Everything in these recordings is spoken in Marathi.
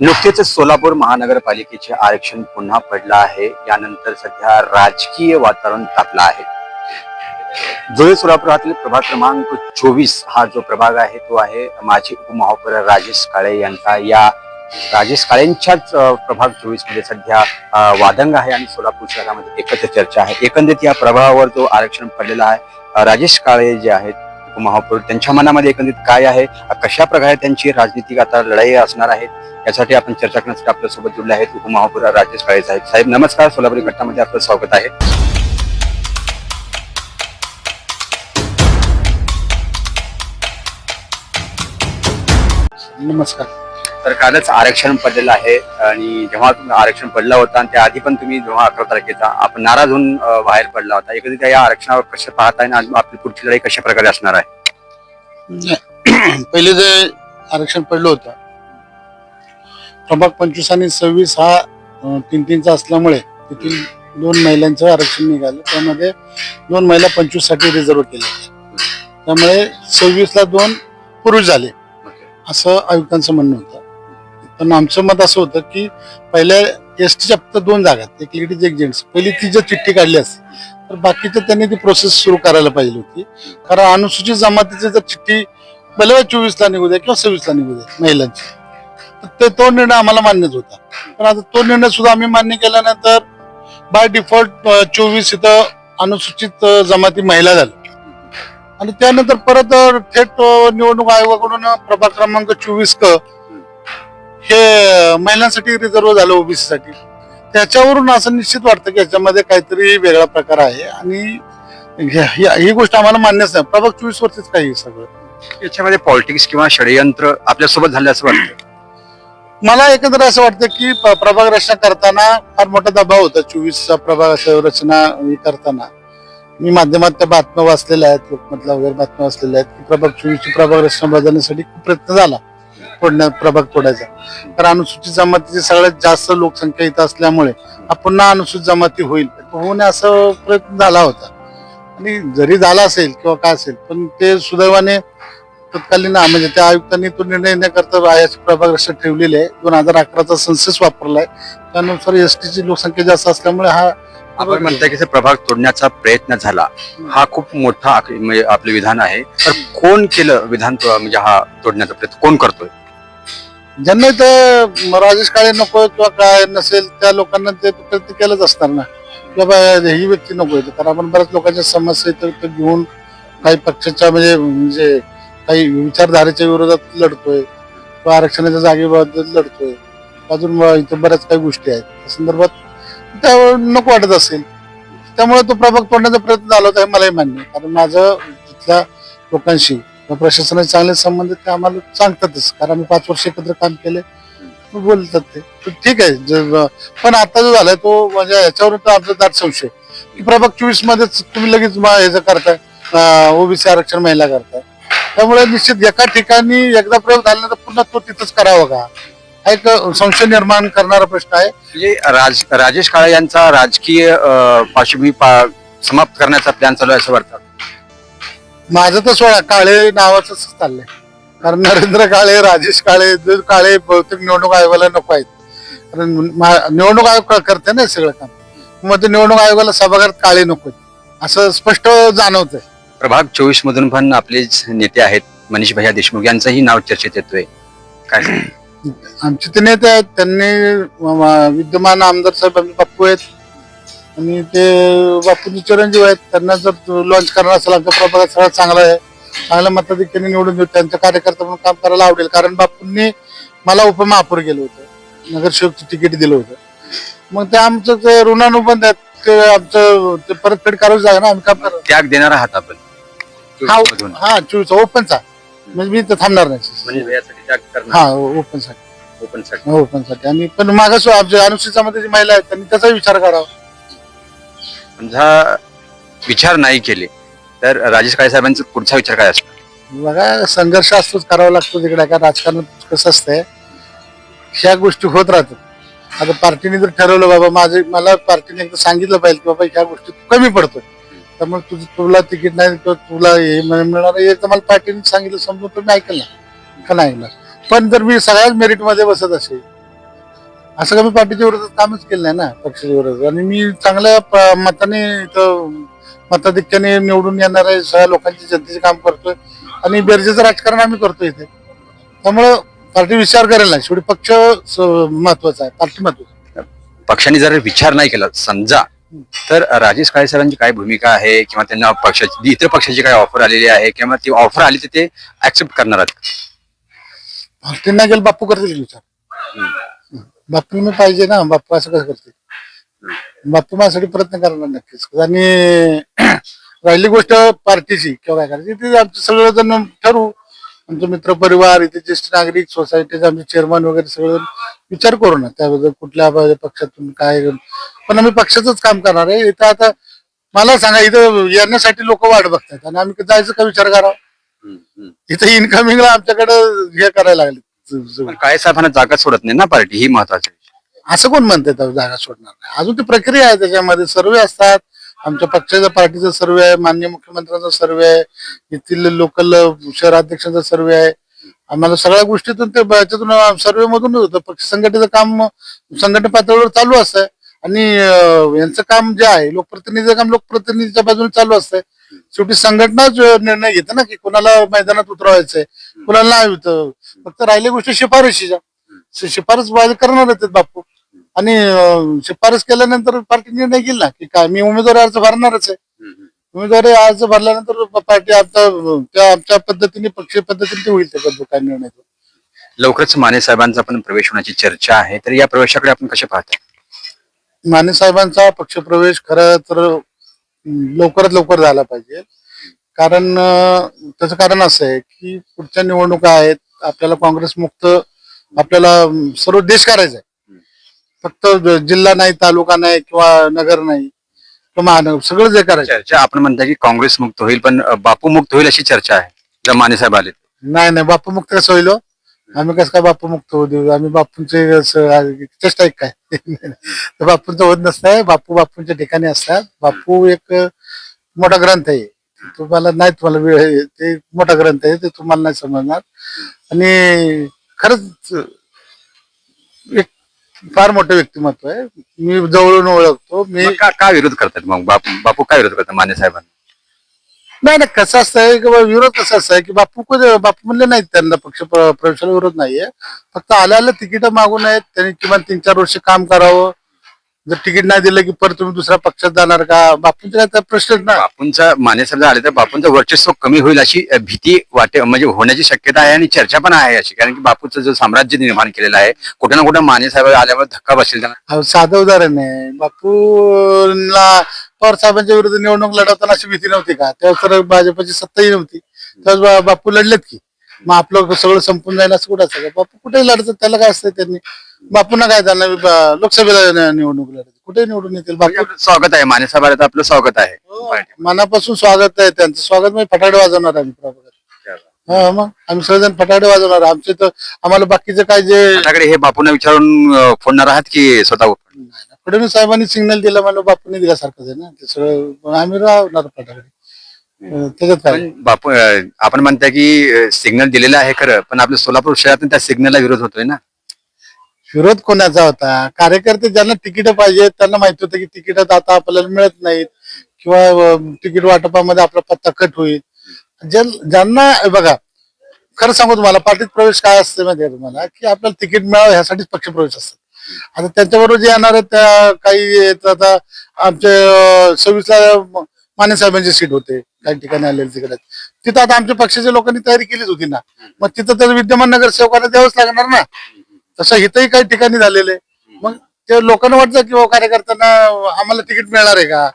नुकतेच सोलापूर महानगरपालिकेचे आरक्षण पुन्हा पडलं आहे. यानंतर सध्या राजकीय वातावरण तापलं आहे. जुळे सोलापुरातील प्रभाग क्रमांक चोवीस हा जो प्रभाग आहे तो आहे माजी उपमहापौर राजेश काळे यांचा. या राजेश काळेंच्याच प्रभाग चोवीसमध्ये सध्या वादंग आहे आणि सोलापूर शहरामध्ये एकत्र चर्चा आहे. एकंदरीत या प्रभावावर जो आरक्षण पडलेला आहे राजेश काळे जे आहेत उपमहापौर त्यांच्या मनामध्ये एकंदरीत काय आहे? कशा प्रकारे त्यांची राजनीतिक आता लढाई असणार आहेत यासाठी आपण चर्चा करण्यासाठी आपल्यासोबत जुडले आहेत उपमहापौर राजेश काळे साहेब. साहेब नमस्कार. सोलापुरी घटनामध्ये आपलं स्वागत आहे. नमस्कार. तर कालच आरक्षण पडलेलं आहे आणि जेव्हा आरक्षण पडलं होतं आणि त्याआधी पण तुम्ही जेव्हा अकरा तारखेचा आपण नाराज होऊन बाहेर पडला होता एकंदरीत या आरक्षणावर कसं पाहताय आणि आपली पुढची लढाई कशा प्रकारे असणार आहे? पहिले जे आरक्षण पडलं होतं प्रभाग पंचवीस आणि सव्वीस हा तीन तीनचा असल्यामुळे तेथील दोन महिलांचं आरक्षण निघालं. त्यामध्ये दोन महिला पंचवीससाठी रिझर्व केले त्यामुळे सव्वीसला दोन पुरुष झाले असं आयुक्तांचं म्हणणं होतं. पण आमचं मत असं होतं की पहिल्या एस टीच्या फक्त दोन जागा एक लेडीज एक जेंट्स. पहिली ती जर चिठ्ठी काढली असती तर बाकीचं त्यांनी ती प्रोसेस सुरू करायला पाहिजे होती. कारण अनुसूचित जमातीची जर चिठ्ठी भले चोवीसला निघू द्या किंवा सव्वीसला निघू द्या महिलांची तर ते तो निर्णय आम्हाला मान्यच होता. पण आता तो निर्णय सुद्धा आम्ही मान्य केल्यानंतर बाय डिफॉल्ट चोवीस इथं अनुसूचित जमाती महिला झाली आणि त्यानंतर परत थेट निवडणूक आयोगाकडून प्रभाग क्रमांक चोवीस क हे महिलांसाठी रिझर्व झालं ओबीसी साठी त्याच्यावरून असं निश्चित वाटतं की याच्यामध्ये काहीतरी वेगळा प्रकार आहे आणि ही गोष्ट आम्हाला मान्यच नाही. प्रभाग चोवीस वरतीच काही सगळं. याच्यामध्ये पॉलिटिक्स किंवा षडयंत्र आपल्यासोबत झालं असं वाटतं? मला एकंदर असं वाटतं की प्रभाग रचना करताना फार मोठा दबाव होता चोवीसचा प्रभाग रचना करताना. मी माध्यमात त्या बातम्या वाचलेल्या आहेत लोकमतला वगैरे बातम्या वाचलेल्या आहेत की प्रभाग चोवीसची प्रभाग रचना बदलण्यासाठी खूप प्रयत्न झाला. फोडण्या प्रभाग तोडायचा तर अनुसूचित जमातीची सगळ्यात जास्त लोकसंख्या इथं असल्यामुळे हा पुन्हा अनुसूचित जमाती होईल. होऊ नये असं प्रयत्न झाला होता. आणि जरी झाला असेल किंवा काय असेल पण ते सुदैवाने तत्कालीन म्हणजे त्या आयुक्तांनी तो निर्णय न करता आयाची प्रभाग रक्षात ठेवलेली आहे. दोन हजार अकराचा सेन्सेस वापरलाय. त्यानुसार एस टीची लोकसंख्या जास्त असल्यामुळे हा आपण म्हणताय की ते प्रभाग तोडण्याचा प्रयत्न झाला. हा खूप मोठा म्हणजे आपलं विधान आहे. तर कोण केलं विधान म्हणजे हा तोडण्याचा प्रयत्न? कोण करतोय? ज्यांना इथं राजेश काळे नको किंवा काय नसेल त्या लोकांना ते प्रयत्न केलंच असणार ना. की बाबा ही व्यक्ती नको येते कारण आपण बऱ्याच लोकांच्या समस्या इथं घेऊन काही पक्षाच्या म्हणजे म्हणजे काही विचारधारेच्या विरोधात लढतोय किंवा आरक्षणाच्या जागेबद्दल लढतोय. अजून इथं बऱ्याच काही गोष्टी आहेत. त्या संदर्भात त्यावर नको वाटत असेल. त्यामुळे तो प्रभाग तोडण्याचा प्रयत्न झाला होता हे मलाही मान्य कारण माझं तिथल्या लोकांशी किंवा प्रशासनाचे चांगले संबंधित ते आम्हाला सांगतातच. कारण आम्ही पाच वर्ष एकत्र काम केले मग बोलतात ते. तर ठीक आहे पण आता जो झालाय तो म्हणजे याच्यावर तर आमचा दाट संशय की प्रभाग चोवीस मध्येच तुम्ही लगेच म- ह्याचं करताय ओबीसी आरक्षण महिला करताय. त्यामुळे निश्चित एका ठिकाणी एकदा प्रयोग झाल्यानंतर पुन्हा तो तिथंच करावा का? हा एक संशय निर्माण करणारा प्रश्न आहे. म्हणजे राज राजेश काळे यांचा राजकीय अ, पार्श्वभूमी पा- समाप्त करण्याचा प्लॅन चालू आहे असं वाटतं. माझं तर सोळा काळे नावाच चाललंय. कारण नरेंद्र काळे राजेश काळे जे काळे बहुतेक निवडणूक आयोगाला नको आहेत. कारण मा- निवडणूक आयोग क- करते ना हे सगळं काम. मग ते निवडणूक आयोगाला सभागृहात काळे नको आहेत. असं स्पष्ट जाणवतंय. प्रभाग चोवीस मधून पण आपले जे नेते आहेत मनीष भैया देशमुख यांचंही नाव चर्चेत येतोय. काय? आमचे ते नेते आहेत त्यांनी म- म- विद्यमान आमदार साहेब बाप्पू आहेत. आणि ते बापूजी चिरंजीव आहेत त्यांना जर लॉन्च करणार असेल आमच्या प्रभागात सगळं चांगला आहे. चांगल्या मताधिक्याने निवडून देऊ त्यांच्या कार्यकर्ता म्हणून काम करायला आवडेल. कारण बापूंनी मला उपमहापौर गेलं होतं. नगरसेवकचं तिकीट दिलं होतं. मग ते आमचं ते ऋणानुबंध आहेत ते आमचं ते परतफेड करावं जागा ना आम्ही काम त्याग देणार आहात आपण. हा. हा चोवीस ओपनचा. म्हणजे मी तर थांबणार नाही. त्याग करणार. हा ओपनसाठी. ओपनसाठी. ओपनसाठी. आणि पण मागास आमच्या अनुसूचित जमातीची महिला आहेत त्यांनी त्याचा विचार करावा. समजा विचार नाही केले तर राजेश काळे साहेबांचा पुढचा विचार काय असतो बघा संघर्ष असतोच करावा लागतो तिकडे का राजकारणात कसं असतंय ह्या गोष्टी होत राहतात. आता पार्टीने जर ठरवलं बाबा माझे मला पार्टीने एकदा सांगितलं पाहिजे की बाबा ह्या गोष्टी कमी पडतोय. त्यामुळे तुझं तुला तिकीट नाही किंवा तुला हे मिळणार हे तर मला पार्टीने सांगितलं समजून तुम्ही ऐकलं का नाही ऐकणार? पण जर मी सगळ्याच मेरिटमध्ये बसत असेल असं का मी पार्टीच्या विरोधात कामच केलं नाही ना पक्षाच्या विरोधात. आणि मी चांगल्या प- मताने इथं मताधिक्याने निवडून येणार आहे सगळ्या लोकांची जनतेचे काम करतोय. आणि बेरजेचं राजकारण आम्ही करतोय इथे. त्यामुळं पार्टी विचार करेल नाही. शेवटी पक्ष स- महत्त्वाचा आहे. पार्टी महत्वाची पक्षाने जर विचार नाही केला समजा तर राजेश काळे सरांची काय भूमिका आहे? किंवा त्यांना पक्षाची इतर पक्षाची काय ऑफर आलेली आहे? किंवा ती ऑफर आली तर ते ऍक्सेप्ट करणार आहेत? पार्टी नाही गेलं बापू करतील विचार. बापू मी पाहिजे ना बापू असं कसं करते बापू माझ्यासाठी प्रयत्न करणार नक्कीच. आणि राहिली गोष्ट पार्टीची किंवा काय करायची ती आमचं सगळेजण ठरवू. आमचे मित्र परिवार इथे ज्येष्ठ नागरिक सोसायटीचे आमचे चेअरमन वगैरे सगळेजण विचार करू ना त्याबद्दल कुठल्या पक्षातून काय पण आम्ही पक्षाचंच काम करणार आहे. इथं आता मला सांगा इथं येण्यासाठी लोक वाट बघतात आणि आम्ही जायचं का विचार करावा इथं इन्कमिंगला आमच्याकडे हे करायला लागले पण काळे साहेबांना जागा सोडत नाही ना पार्टी ही महत्वाची असं कोण म्हणते तर जागा सोडणार नाही? अजून ती प्रक्रिया आहे त्याच्यामध्ये. सर्वे असतात. आमच्या पक्षाच्या पार्टीचा सर्वे आहे मान्य मुख्यमंत्र्यांचा सर्वे आहे येथील लोकल शहराध्यक्षांचा सर्वे आहे. आम्हाला सगळ्या गोष्टीतून ते याच्यातून सर्वे मधून होतं. पक्ष संघटनेचं काम संघटना पातळीवर चालू असतंय. आणि अं, यांचं काम जे आहे लोकप्रतिनिधीचं काम लोकप्रतिनिधीच्या बाजूने चालू असतंय. शेवटी संघटनाच निर्णय घेते ना की कोणाला मैदानात उतरवायचंय कोणाला नाही होतं फक्त राहिल्या गोष्टी शिफारशीच्या. शिफारस करणार आहेत बापू. आणि शिफारस केल्यानंतर पार्टी निर्णय घेईल ना की काय? मी उमेदवारी अर्ज भरणारच आहे. उमेदवारी अर्ज भरल्यानंतर पार्टी आमच्या त्या आमच्या पद्धतीने पक्षीय पद्धतीने ते होईल त्या काय निर्णय तो. लवकरच माने साहेबांचा पण प्रवेश होण्याची चर्चा आहे. तर या प्रवेशाकडे आपण कसे पाहता? माने साहेबांचा पक्षप्रवेश खरं तर लवकरात लवकर झाला पाहिजे. कारण त्याचं कारण असं आहे की पुढच्या निवडणुका आहेत. आपल्याला काँग्रेस मुक्त आपल्याला सर्व देश करायचा आहे फक्त जिल्हा नाही तालुका नाही किंवा नगर नाही किंवा महानगर सगळं जे करायचं. चर्चा आपण म्हणता की काँग्रेस मुक्त होईल पण बापू मुक्त होईल अशी चर्चा आहे जर माने साहेब आले नाही नाही बापू मुक्त कसं होईल हो? आम्ही कसं काय बापू मुक्त होऊ देऊ? आम्ही बापूंचे चेष्टा एक काय? तर बापूंचं होत नसतंय बापू बापूंच्या ठिकाणी असतात. बापू एक मोठा ग्रंथ आहे. तुम्हाला नाही तुम्हाला वेळ आहे, ते मोठा ग्रंथ आहे ते तुम्हाला नाही समजणार. आणि खरंच एक फार मोठं व्यक्तिमत्व आहे. मी जवळून ओळखतो मी मग का का विरोध करतात? मग बापू बापू काय विरोध करतात माने साहेबांना? नाही नाही कसं असतंय की बा विरोध कसं असतंय की बापू को- बापू म्हणले नाहीत त्यांना पक्ष प्र- प्रवेशाला विरोध नाहीये. फक्त आल्याला तिकीट मागू नयेत त्यांनी किमान तीन चार वर्ष काम करावं. जर तिकीट नाही दिलं की परत तुम्ही दुसऱ्या पक्षात जाणार का? बापूंचा काय प्रश्नच ना बापूंचा माने साहेब जर आले तर बापूंचं वर्चस्व कमी होईल अशी भीती वाटे म्हणजे होण्याची शक्यता आहे आणि चर्चा पण आहे अशी कारण की बापूचं जो साम्राज्य निर्माण केलेलं आहे कुठे ना कुठे माने साहेब आल्यावर धक्का बसेल त्यांना साधं उदाहरण आहे. बापूला पवार साहेबांच्या विरुद्ध निवडणूक लढवताना अशी भीती नव्हती का? तेव्हा तर भाजपची सत्ताही नव्हती. तेव्हा बापू लढलेत की? मग आपलं सगळं संपून जाईल असं कुठं असतं? का? बापू कुठेही लढतात त्याला काय असतं त्यांनी? बापूंना काय त्यांना ब- लोकसभेला न- निवडणूक लढत कुठे निवडून येतील. बापू आपलं स्वागत आहे माने तर आपलं स्वागत आहे. हो, मनापासून स्वागत आहे त्यांचं. स्वागत म्हणजे फटाडे वाजवणार आम्ही प्रभागात हा मग आम्ही सगळेजण फटाडे वाजवणार. आमचे तर आम्हाला बाकीचे काय जे आपल्याकडे हे बापूंना विचारून अ, फोडणार आहात की स्वतः फडणवीस साहेबांनी सिग्नल दिला मला बापूने दिल्यासारखंच आहे ना. ते सगळं आम्ही राहणार फटाकडे. त्याच्यात काय पण बापू अ, आपण म्हणता की सिग्नल दिलेलं आहे खरं पण आपल्या सोलापूर शहरातून त्या सिग्नलला विरोध होतोय ना? विरोध कोणाचा होता? कार्यकर्ते ज्यांना तिकीट पाहिजे त्यांना माहीत होतं की तिकीट आता आपल्याला मिळत नाहीत किंवा अं, तिकीट वाटपामध्ये आपला पत्ता कट होईल. ज्या- ज्यांना हे बघा खरं सांगू तुम्हाला पार्टीत प्रवेश काय असते माहिती आहे तुम्हाला? की आपल्याला तिकीट मिळावं ह्यासाठीच पक्ष प्रवेश असतात आता त्यांच्याबरोबर जे येणार आहेत त्या काही आहेत आता आमचे सव्वीसला माने साहेबांची सीट होते. काही ठिकाणी आलेले तिकडे. तिथं आता आमच्या पक्षाच्या लोकांनी तयारी केलीच होती ना. मग तिथं तर विद्यमान नगरसेवकांना द्यावंच लागणार ना. तसं इथंही काही ठिकाणी झालेले मग ते लोकांना वाटतं की हो कार्यकर्त्यांना आम्हाला तिकीट मिळणार आहे का?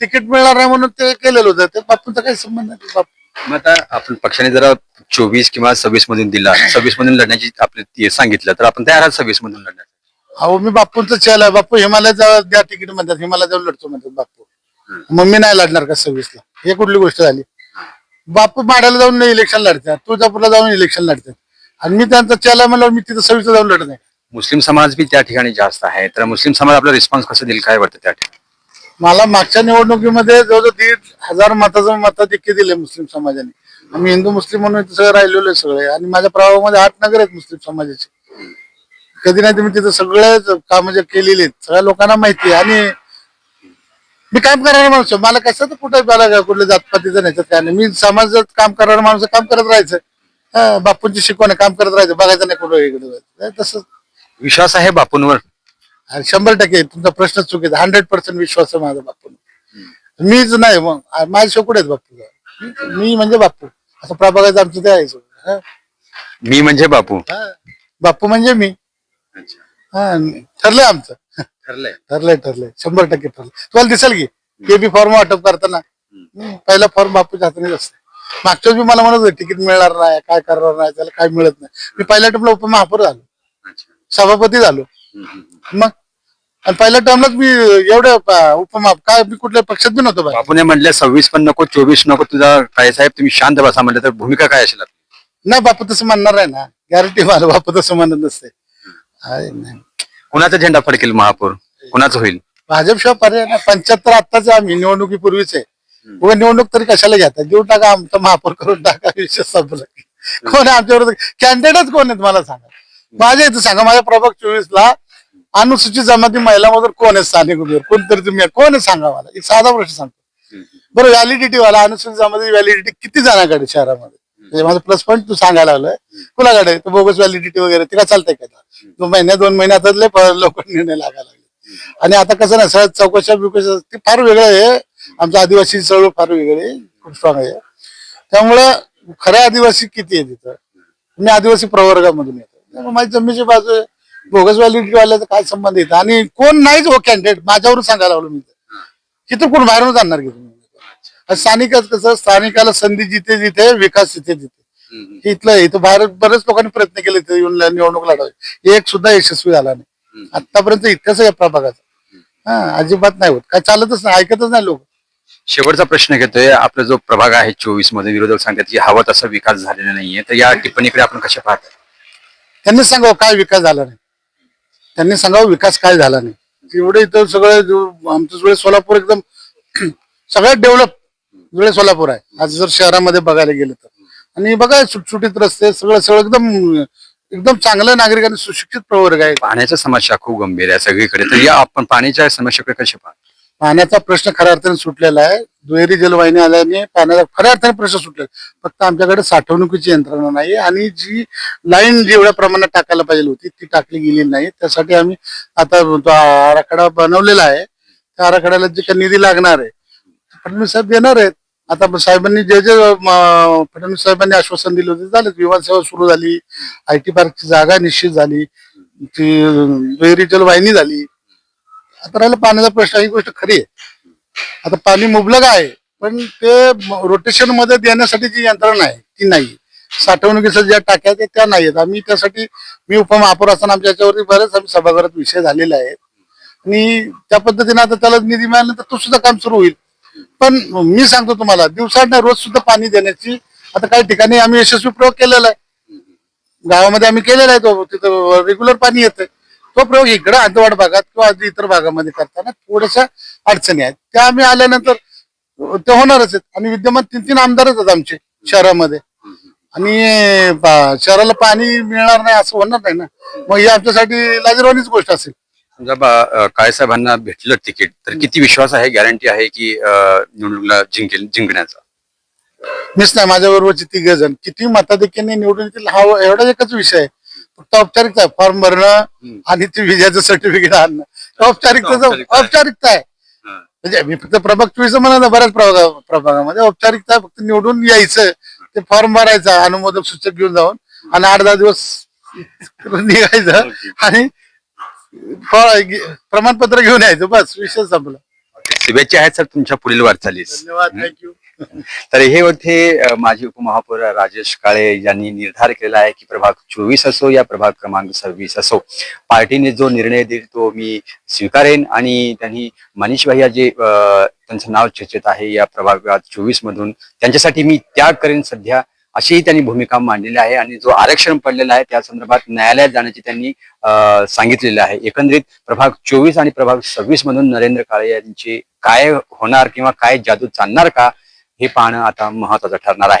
तिकीट मिळणार नाही म्हणून ते केलेलं होतं. ते बापूंचा काही संबंध नाही बापू. मग आता आपण पक्षाने जरा चोवीस किंवा सव्वीस मधून दिला. सव्वीस मधून लढण्याची आपले ते सांगितलं. तर आपण तयार आहात सव्वीस मधून लढण्यासाठी? अहो मी बापूंचं चेल आहे. बापू हिमालय जाऊ द्या तिकीट म्हणतात. हिमालय जाऊन लढतो म्हणतात बापू. मग मी नाही लढणार का सव्वीसला? हे कुठली गोष्ट झाली? बापू माड्याला जाऊन इलेक्शन लढतात. तुळजापूरला जाऊन इलेक्शन लढतात. आणि मी त्यांचा चेल म्हणल्यावर मी तिथं सव्वीसला जाऊन लढत नाही. मुस्लिम समाज बी त्या ठिकाणी जास्त आहे. तर मुस्लिम समाज आपला रिस्पॉन्स कसं देईल काय वाटतं त्या ठिकाणी? मला मागच्या निवडणुकीमध्ये जवळजवळ दीड हजार मताचं मताधिक्य दिले मुस्लिम समाजाने. आम्ही हिंदू मुस्लिम म्हणून सगळं राहिलेलो आहे सगळे. आणि माझ्या प्रभावामध्ये आठ नगर आहेत मुस्लिम समाजाचे. कधी नाही तुम्ही तिथं सगळे काम जे केलेले आहेत सगळ्या लोकांना माहिती आहे. आणि मी काम करणारा माणूस आहे. मला कसं तर कुठे मला कुठल्या जातपातीचं नाही काय नाही. मी समाजात काम करणारा माणूस आहे, काम करत राहायचं. हा, बापूंची शिकवण आहे, काम करत राहायचं. बघायचं नाही कुठं इकडे जायचं. तसं विश्वास आहे बापूंवर? आणि शंभर टक्के तुमचा प्रश्न चुकीचा हंड्रेड पर्सेंट विश्वास आहे माझा बापू मीच नाही मग. आ- माझे शेवकुड आहेत बापू? मी- मी म्हणजे बापू. असं प्रभागाचं आमचं ते आहे सगळं. हा. मी म्हणजे बापू. हा. बापू म्हणजे मी. हा ठरलंय आमचं. ठरलंय. ठरलंय ठरलंय. शंभर टक्के ठरलंय. तुम्हाला दिसेल की के बी फॉर्म वाटप करताना पहिला फॉर्म बापूच्या हातानेच असते मागच्याच मी मला म्हणत होते तिकीट मिळणार नाही काय करणार नाही त्याला काय मिळत नाही. मी पहिल्या टर्मला उपमहापौर झालो. सभापती झालो. मग? आणि पहिल्या टर्मलाच मी एवढं उपमा काय मी कुठल्या पक्षात बी नव्हतो. बापूने म्हटलं सव्वीस पण नको चोवीस नको तुझा काय साहेब तुम्ही शांत बसा. म्हटलं तर भूमिका काय असेल? नाही बापू तसं म्हणणार आहे ना. गॅरंटी मला बापू तसं म्हणत नसते. नाही. कुणाचा झेंडा फडकेल महापौर? कुणाचं होईल? भाजप शिवाय पर्याय नाही. पंच्याहत्तर आत्ताच आम्ही निवडणुकीपूर्वीच आहे. उगा निवडणूक तरी कशाला घेता? देऊ टाका आमचा महापौर करून टाका विषय संपला कोण आहे आमच्यावर कॅन्डिडेटच कोण आहेत मला सांगा. माझ्या इथं सांगा माझ्या प्रभाग चोवीस ला अनुसूचित जमाती महिला मधून कोण आहे स्थानिक उमेदवार? कोणतरी तुम्ही कोण आहे सांगा मला? एक साधा प्रश्न सांगतो. बरं व्हॅलिडिटी वाला अनुसूचित जमाती व्हॅलिडिटी किती जणांकडे शहरामध्ये? म्हणजे माझं प्लस पॉईंट तू सांगायला लागलोय. कुणाकडे? तो बोगस व्हॅलिडिटी वगैरे तिला चालतंय का महिन्या दोन महिन्यातच लोक निर्णय लागायला लागले. आणि आता कसं नाही सगळ्या चौकशा बिकशा ते फार वेगळं आहे. आमचं आदिवासी चळवळ फार वेगळी आहे खूप स्ट्रॉंग आहे. त्यामुळं खऱ्या आदिवासी किती आहे तिथं? मी आदिवासी प्रवर्गामधून येतो. त्यामुळे माझी जमिनीची बाजू आहे. बोगस व्हॅलिडिटी वाल्याचा काय संबंध येतं आणि कोण नाहीच हो कॅन्डिडेट माझ्यावरून सांगायला लागलो मी तिथं कोण बाहेरून जाणार की तुम्ही? स्थानिकच कसं स्थानिकाला संधी जिथे जिथे विकास तिथे तिथे हे इथलं. इथं बाहेर बरेच लोकांनी प्रयत्न केले इथं येऊन निवडणूक लढवायची एक सुद्धा यशस्वी झाला नाही. आतापर्यंत इतकंच आहे प्रभागाचा. हा अजिबात नाही होत. काय चालतच नाही ऐकतच नाही लोक. शेवटचा प्रश्न घेतोय. आपला जो प्रभाग आहे चोवीसमध्ये विरोधक सांगतात की हवा तसा विकास झालेला नाहीये. तर या टिप्पणीकडे आपण कशा पाहता? त्यांनी सांगावं काय विकास झाला नाही. त्यांनी सांगावं विकास काय झाला नाही. एवढे इथं सगळं आमचं सोलापूर एकदम सगळ्यात डेव्हलप जुळे सोलापूर आहे. आज जर शहरामध्ये बघायला गेलं तर. आणि बघा सुटसुटीत रस्ते सगळं सगळं एकदम एकदम चांगलं नागरिकांनी सुशिक्षित प्रवर्ग आहे. पाण्याच्या समस्या खूप गंभीर आहे सगळीकडे. तर या आपण पाण्याच्या समस्येकडे कशा पाहता पाण्याचा प्रश्न खऱ्या अर्थाने सुटलेला आहे. दुहेरी जलवाहिनी आल्याने पाण्याचा खऱ्या अर्थाने प्रश्न सुटलेला. फक्त आमच्याकडे साठवणुकीची यंत्रणा नाही आणि जी लाईन जेवढ्या प्रमाणात टाकायला पाहिजे होती ती टाकली गेलेली नाही. त्यासाठी आम्ही आता आराखडा बनवलेला आहे. त्या आराखड्याला जे काही निधी लागणार आहे फडणवीस साहेब देणार आहेत. आता साहेबांनी जे जे म, फडणवीस साहेबांनी आश्वासन दिलं होते झालं विमानसेवा सुरू झाली आय टी पार्कची जागा निश्चित झाली ती दुहेरी जलवाहिनी झाली. आता राहिला पाण्याचा प्रश्न ही गोष्ट खरी आहे. आता पाणी मुबलक आहे पण ते रोटेशनमध्ये देण्यासाठी जी यंत्रणा आहे ती नाही. साठवणुकीच्या ज्या टाक्या आहेत त्या नाही आहेत. आम्ही त्यासाठी मी उपमहापौर असताना आमच्या याच्यावरती बरेच आम्ही सभागृहात विषय झालेले आहेत. आणि त्या पद्धतीने आता त्याला निधी मिळाल्यानंतर तो सुद्धा काम सुरू होईल. पण मी सांगतो तुम्हाला दिवसांना रोज सुद्धा पाणी देण्याची आता काही ठिकाणी आम्ही यशस्वी प्रयोग केलेला आहे. गावामध्ये आम्ही केलेला आहे तो तिथं रेग्युलर पाणी येतं. तो प्रयोग इकडं अंतवाड भागात किंवा इतर भागामध्ये करताना थोड्याशा अडचणी आहेत. त्या आम्ही आल्यानंतर ते होणारच आहेत. आणि विद्यमान तीन तीन आमदारच आहेत आमचे शहरामध्ये. आणि शहराला पाणी मिळणार नाही असं होणार नाही ना. मग ही आमच्यासाठी लाजरवानीच गोष्ट असेल. समजा काळे साहेबांना भेटलं तिकीट तर किती विश्वास आहे गॅरंटी आहे की निवडणुकीला जिंकेल जिंकण्याचा? मीच नाही माझ्या बरोबरचे तिघ जण किती मताधिक्याने निवडून येतील हा एवढाच एकच विषय आहे. फक्त औपचारिकता आहे. फॉर्म भरणं आणि ते विजयाचं सर्टिफिकेट आणणं. औपचारिकता औपचारिकता आहे. म्हणजे मी फक्त प्रभाग चोवीस म्हणा ना बऱ्याच प्रभागा प्रभागामध्ये औपचारिकता फक्त निवडून यायचं. ते फॉर्म भरायचा अनुमोदक सूचक घेऊन जाऊन आणि आठ दहा दिवस निघायचं आणि फळ- प्रमाणपत्र घेऊन यायचं बस विषय संपला. शुभेच्छा आहेत सर तुमच्या पुढील वाटचालीस. धन्यवाद थँक्यू तर हे होते अ, माजी उपमहापौर राजेश काळे यांनी निर्धार केला आहे की प्रभाग चोवीस असो या प्रभाग क्रमांक सव्वीस असो. पार्टीने जो निर्णय देईल तो मी स्वीकारेन आणि त्यांनी मनीष भैया जे अ, त्यांचं नाव चर्चेत आहे या प्रभागात चोवीस मधून त्यांच्यासाठी मी त्याग करेन सध्या. अशीही त्यांनी भूमिका मांडलेली आहे आणि जो आरक्षण पडलेला आहे त्या संदर्भात न्यायालयात जाण्याची त्यांनी अ, सांगितलेलं आहे. एकंदरीत प्रभाग चोवीस आणि प्रभाग सव्वीस मधून नरेंद्र काळे यांची काय होणार किंवा काय जादू चालणार का हे पाहणं आता महत्वाचं ठरणार आहे.